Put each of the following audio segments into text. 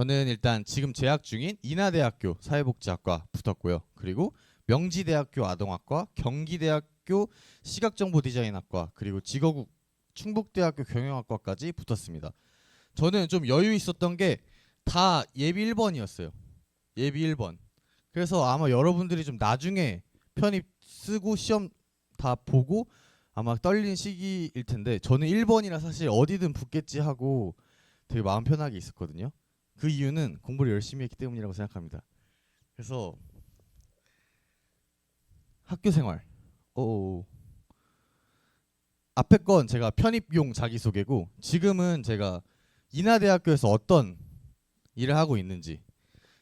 저는 일단 지금 재학 중인 인하대학교 사회복지학과 붙었고요. 그리고 명지대학교 아동학과, 경기대학교 시각정보디자인학과, 그리고 직어국 충북대학교 경영학과까지 붙었습니다. 저는 좀 여유 있었던 게 다 예비 1번이었어요. 예비 1번. 그래서 아마 여러분들이 좀 나중에 편입 쓰고 시험 다 보고 아마 떨리는 시기일 텐데 저는 1번이라 사실 어디든 붙겠지 하고 되게 마음 편하게 있었거든요. 그 이유는 공부를 열심히 했기 때문이라고 생각합니다. 그래서 학교 생활. 오. 앞에 건 제가 편입용 자기소개고 지금은 제가 인하대학교에서 어떤 일을 하고 있는지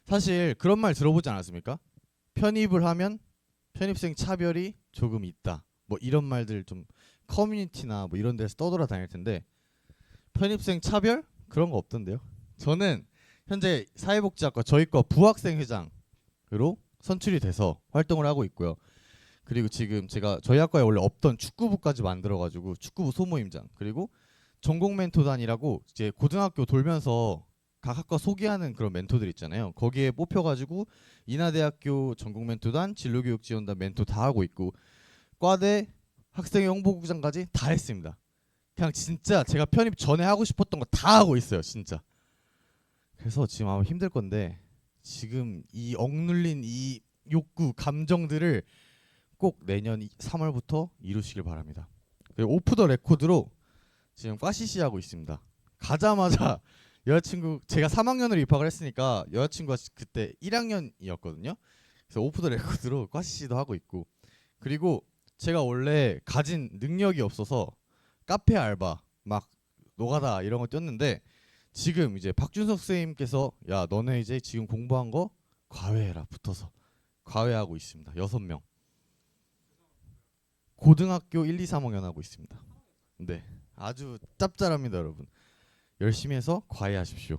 사실 그런 말 들어보지 않았습니까? 편입을 하면 편입생 차별이 조금 있다. 뭐 이런 말들 좀 커뮤니티나 뭐 이런 데서 떠돌아 다닐 텐데 편입생 차별 그런 거 없던데요. 저는 현재 사회복지학과 저희 과 부학생 회장으로 선출이 돼서 활동을 하고 있고요. 그리고 지금 제가 저희 학과에 원래 없던 축구부까지 만들어가지고 축구부 소모임장 그리고 전공 멘토단이라고 이제 고등학교 돌면서 각 학과 소개하는 그런 멘토들 있잖아요. 거기에 뽑혀가지고 인하대학교 전공 멘토단, 진로교육 지원단 멘토 다 하고 있고 과대 학생회 홍보국장까지 다 했습니다. 그냥 진짜 제가 편입 전에 하고 싶었던 거 다 하고 있어요, 진짜. 그래서 지금 아마 힘들 건데 지금 이 억눌린 이 욕구, 감정들을 꼭 내년 3월부터 이루시길 바랍니다. 그리고 오프 더 레코드로 지금 과시시 하고 있습니다. 가자마자 여자친구 제가 3학년으로 입학을 했으니까 여자친구가 그때 1학년이었거든요. 그래서 오프 더 레코드로 과시시도 하고 있고 그리고 제가 원래 가진 능력이 없어서 카페 알바 막 노가다 이런 거 뛰었는데 지금 이제 박준석 선생님께서 야 너네 이제 지금 공부한 거 과외해라 붙어서 과외하고 있습니다. 여섯 명 고등학교 1, 2, 3학년 하고 있습니다. 네 아주 짭짤합니다 여러분 열심히 해서 과외하십시오.